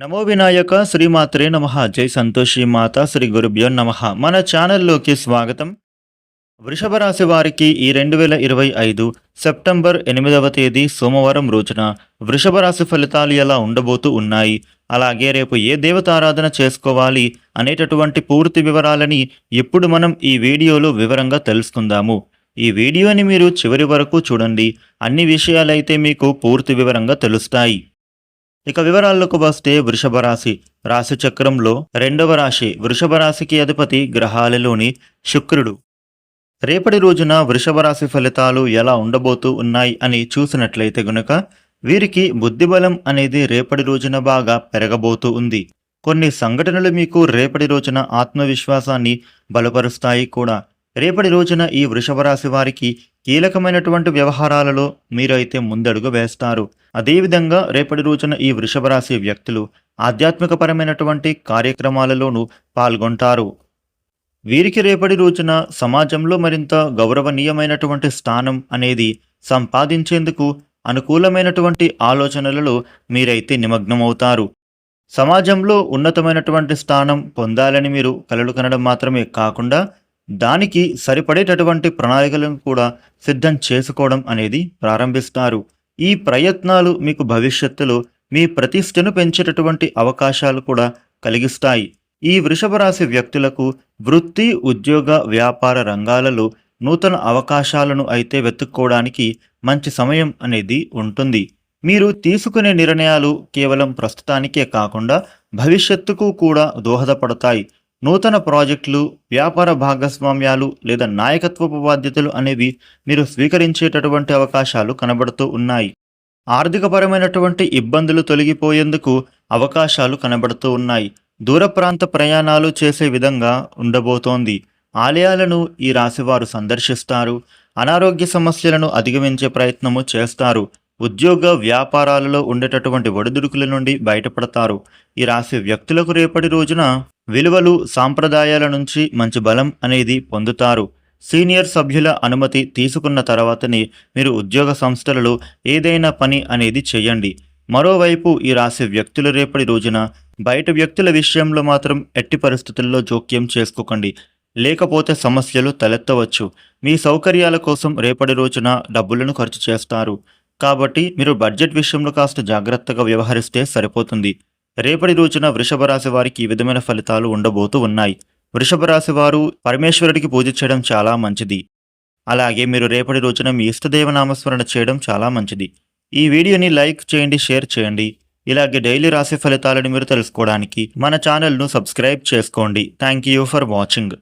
నమో వినాయక శ్రీమాత్రే నమ జై సంతోషి మాత శ్రీ గురుభ్యో నమ. మన ఛానల్లోకి స్వాగతం. వృషభ రాశి వారికి ఈ రెండు వేల ఇరవై ఐదు సెప్టెంబర్ ఎనిమిదవ తేదీ సోమవారం రోజున వృషభ రాశి ఫలితాలు ఎలా ఉండబోతూ ఉన్నాయి? అలాగే రేపు ఏ దేవతారాధన చేసుకోవాలి అనేటటువంటి పూర్తి వివరాలని ఇప్పుడు మనం ఈ వీడియోలో వివరంగా తెలుసుకుందాము. ఈ వీడియోని మీరు చివరి వరకు చూడండి. అన్ని విషయాలైతే మీకు పూర్తి వివరంగా తెలుస్తాయి. ఇక వివరాల్లోకి వస్తే వృషభ రాశి. రాశి చక్రంలో రెండవ రాశి వృషభ రాశికి అధిపతి గ్రహాలలోని శుక్రుడు. రేపటి రోజున వృషభ రాశి ఫలితాలు ఎలా ఉండబోతూ ఉన్నాయి అని చూసినట్లయితే గనుక వీరికి బుద్ధిబలం అనేది రేపటి రోజున బాగా పెరగబోతూ ఉంది. కొన్ని సంఘటనలు మీకు రేపటి రోజున ఆత్మవిశ్వాసాన్ని బలపరుస్తాయి కూడా. రేపటి రోజున ఈ వృషభ రాశి వారికి కీలకమైనటువంటి వ్యవహారాలలో మీరైతే ముందడుగు వేస్తారు. అదేవిధంగా రేపటి రోజున ఈ వృషభ రాశి వ్యక్తులు ఆధ్యాత్మికపరమైనటువంటి కార్యక్రమాలలోనూ పాల్గొంటారు. వీరికి రేపటి రోజున సమాజంలో మరింత గౌరవనీయమైనటువంటి స్థానం అనేది సంపాదించేందుకు అనుకూలమైనటువంటి ఆలోచనలలో మీరైతే నిమగ్నమవుతారు. సమాజంలో ఉన్నతమైనటువంటి స్థానం పొందాలని మీరు కలలు కనడం మాత్రమే కాకుండా దానికి సరిపడేటటువంటి ప్రణాళికలను కూడా సిద్ధం చేసుకోవడం అనేది ప్రారంభిస్తారు. ఈ ప్రయత్నాలు మీకు భవిష్యత్తులో మీ ప్రతిష్టను పెంచేటటువంటి అవకాశాలు కూడా కలిగిస్తాయి. ఈ వృషభ రాశి వ్యక్తులకు వృత్తి ఉద్యోగ వ్యాపార రంగాలలో నూతన అవకాశాలను అయితే వెతుక్కోవడానికి మంచి సమయం అనేది ఉంటుంది. మీరు తీసుకునే నిర్ణయాలు కేవలం ప్రస్తుతానికే కాకుండా భవిష్యత్తుకు కూడా దోహదపడతాయి. నూతన ప్రాజెక్టులు వ్యాపార భాగస్వామ్యాలు లేదా నాయకత్వపు బాధ్యతలు అనేవి మీరు స్వీకరించేటటువంటి అవకాశాలు కనబడుతూ ఉన్నాయి. ఆర్థికపరమైనటువంటి ఇబ్బందులు తొలగిపోయేందుకు అవకాశాలు కనబడుతూ ఉన్నాయి. దూర ప్రాంత ప్రయాణాలు చేసే విధంగా ఉండబోతోంది. ఆలయాలను ఈ రాశివారు సందర్శిస్తారు. అనారోగ్య సమస్యలను అధిగమించే ప్రయత్నము చేస్తారు. ఉద్యోగ వ్యాపారాలలో ఉండేటటువంటి ఒడిదుడుకుల నుండి బయటపడతారు. ఈ రాశి వ్యక్తులకు రేపటి రోజున విలువలు సాంప్రదాయాల నుంచి మంచి బలం అనేది పొందుతారు. సీనియర్ సభ్యుల అనుమతి తీసుకున్న తర్వాతనే మీరు ఉద్యోగ సంస్థలలో ఏదైనా పని అనేది చేయండి. మరోవైపు ఈ రాశి వ్యక్తులు రేపటి రోజున బయట వ్యక్తుల విషయంలో మాత్రం ఎట్టి పరిస్థితుల్లో జోక్యం చేసుకోకండి. లేకపోతే సమస్యలు తలెత్తవచ్చు. మీ సౌకర్యాల కోసం రేపటి రోజున డబ్బులను ఖర్చు చేస్తారు. కాబట్టి మీరు బడ్జెట్ విషయంలో కాస్త జాగ్రత్తగా వ్యవహరిస్తే సరిపోతుంది. రేపటి రోజున వృషభ రాశి వారికి ఈ విధమైన ఫలితాలు ఉండబోతూ ఉన్నాయి. వృషభ రాశి వారు పరమేశ్వరుడికి పూజ చేయడం చాలా మంచిది. అలాగే మీరు రేపటి రోజున మీ ఇష్టదేవ నామస్మరణ చేయడం చాలా మంచిది. ఈ వీడియోని లైక్ చేయండి షేర్ చేయండి. ఇలాగే డైలీ రాశి ఫలితాలను మీరు తెలుసుకోవడానికి మన ఛానల్ను సబ్స్క్రైబ్ చేసుకోండి. Thank you for watching.